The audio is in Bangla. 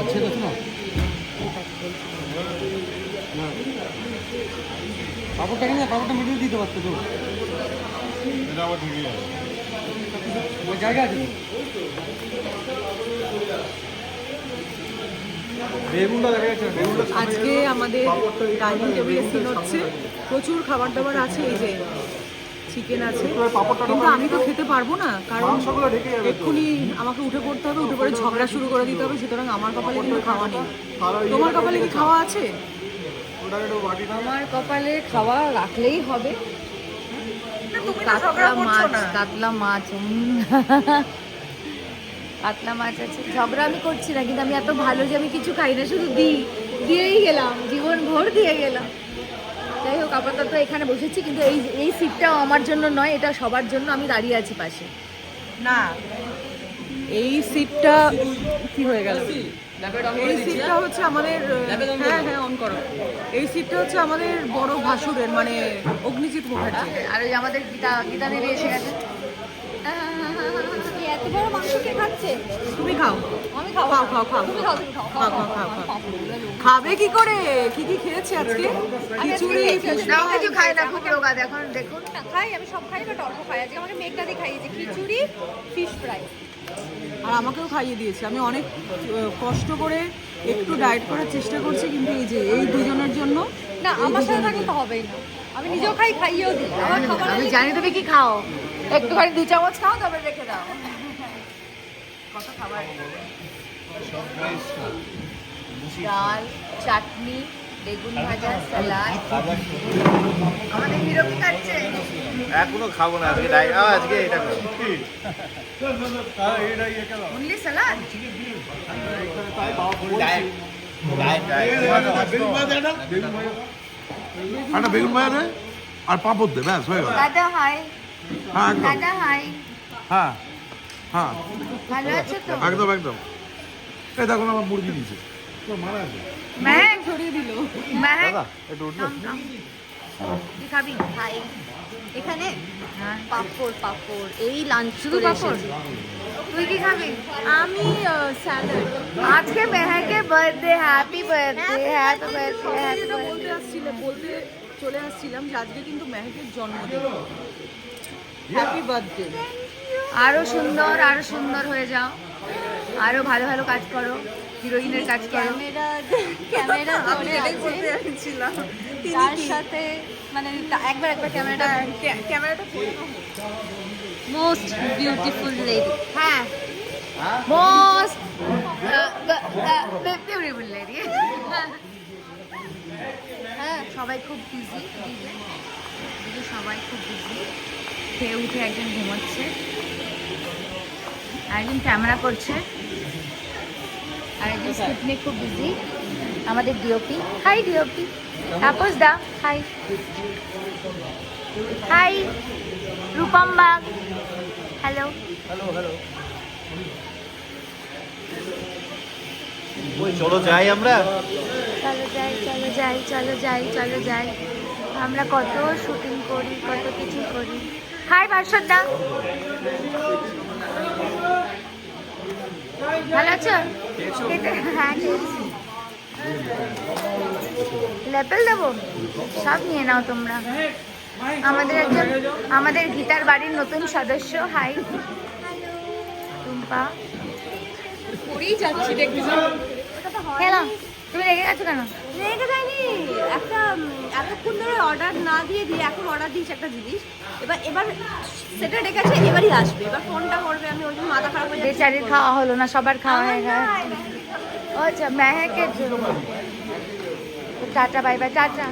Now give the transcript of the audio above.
আচ্ছা না না পাপড়টাকে না পাপড়টা মিডিয়ে দিতে পারতো তো জায়গা আছে যাচ্ছে আজকে আমাদের ডাইনিং টেবিলে সিন হচ্ছে। প্রচুর খাবার দাবার আছে, এই যে চিকেন আছে। কিন্তু আমি তো খেতে পারব না কারণ। এক্ষুনি আমাকে উঠে পড়তে হবে উঠে পড়ে ঝগড়া শুরু করে দিতে হবে সুতরাং আমার কপালে কিন্তু খাওয়া নেই। তোমার কপালে কি খাওয়া আছে? আমার কপালে খাওয়া রাখলেই হবে। কাতলা মাছ কাতলা মাছ কাতলা মাছ আছে। ঝগড়া আমি করছি না কিন্তু আমি এত ভালো যে আমি কিছু খাই না শুধু দিই দিয়েই গেলাম জীবন ভোর দিয়ে গেলাম। যাই হোক আপাতত এখানে বসেছি কিন্তু এই এই সিটটাও আমার জন্য নয় এটা সবার জন্য আমি দাঁড়িয়ে আছি পাশে। না এই সিটটা কি হয়ে গেল? এই সিটটা হচ্ছে আমাদের হ্যাঁ হ্যাঁ অন করো। এই সিটটা হচ্ছে আমাদের বড় ভাসুরের মানে অগ্নিজিৎ মুখার্জি। আর ওই আমাদের গীতা গীতা দেবী এসে গেছে। বড় মাংস কে খাচ্ছে? তুমি খাও। আমি খাব। খাও খাও খাও। তুমি খাও তুমি খাও। খাও খাও খাও খাও। খাবে কি করে? কি কি খেয়েছে আজকে? খিচুড়ি নাও কিছু খাই না খুব রোগা এখন দেখুন। না খাই আমি সব খাই বাট অল্প খাই আজকে আমাকে মেঘটা দিয়ে খাইয়েছে খিচুড়ি ফিশ ফ্রাই আর আমাকেও খাইয়ে দিয়েছে। আমি অনেক কষ্ট করে একটু ডায়েট করার চেষ্টা করছি কিন্তু এই যে এই দুজনের জন্য না আমার সাথে থাকলে তো হবেই না। আমি নিজেও খাই খাইয়েও দিই। আমার খাবার আমি জানি তুমি কি খাও। একটুখানি দু চামচ খাও তবে রেখে দাও। কত খাবার? ডাল চাটনি বেগুন ভাজা স্যালাড আমাদের এখনও খাব না আজকে ডাই আজকে এটা খাব। অনলি স্যালাড ডায়েট ডায়েট একটা বেগুন ভাজা দে আর পাঁপড় দে ব্যাস হয়ে গেল। দাদা হাই। হ্যাঁ একদম। দাদা হাই। হ্যাঁ। হ্যাঁ। ভালো আছো তো? একদম একদম। এই দেখো আমার মুরগি দিয়েছে তোর মারা আছে ম্যাক ছড়িয়ে দিল। ম্যাক একটু উঠবে কি খাবি? খাই এখানে? হ্যাঁ। পাপড় পাপড়। এই লাঞ্চ শুধু পাপড়? তুই কি খাবি? আমি স্যালাড আজকে মেহাকে birthday happy birthday happy birthday happy বলতে আসছিলে বলতে চলে আসছিলাম যে আজকে কিন্তু মেহেকের জন্মদিন। হ্যাপি বার্থডে আরও সুন্দর আরও সুন্দর হয়ে যাও। আরও ভালো ভালো কাজ করো। হিরোইনের কাজ করো। ক্যামেরা ছিলাম তার সাথে মানে একবার একবার ক্যামেরাটা ক্যামেরাটা মোস্ট বিউটিফুল লেডি হ্যাঁ। মোস্ট বিউটিফুল লেডি হ্যাঁ। সবাই খুব বিজি সবাই খুব বিজি খেয়ে উঠে একজন ঘুমাচ্ছে। আর একজন ক্যামেরা করছে। আর একজন স্ক্রিপ্ট নিয়ে খুব বিজি আমাদের DOP hi DOP Tapas da hi hi Rupam Bag hello ওই চলো যাই আমরা। চলো যাই চলো যাই চলো যাই চলো যাই। আমরা কত শুটিং করি কত কিছু করি। হাই ভাস্বর দা। ভালো আছো? হ্যাঁ লেপেল দেবো? সব নিয়ে নাও তোমরা। আমাদের একজন আমাদের গীতার বাড়ির নতুন সদস্য হাই। টুম্পা। করেই যাচ্ছি দেখবি কেন তুমি রেগে গেছো কেন? রেগে যায়নি একটা এতক্ষণ ধরে অর্ডার না দিয়ে দিয়ে এখন অর্ডার দিয়েছি একটা জিনিস। এবার এবার সেটা ডেকেছে এবারই আসবে। এবার ফোনটা করবে আমি ওই জন্য মাথা খারাপ হয়ে যাচ্ছে। বেচারির খাওয়া হলো না সবার খাওয়া হয়ে গেল আচ্ছা মেহেকের জন্য। Tata bye bye tata.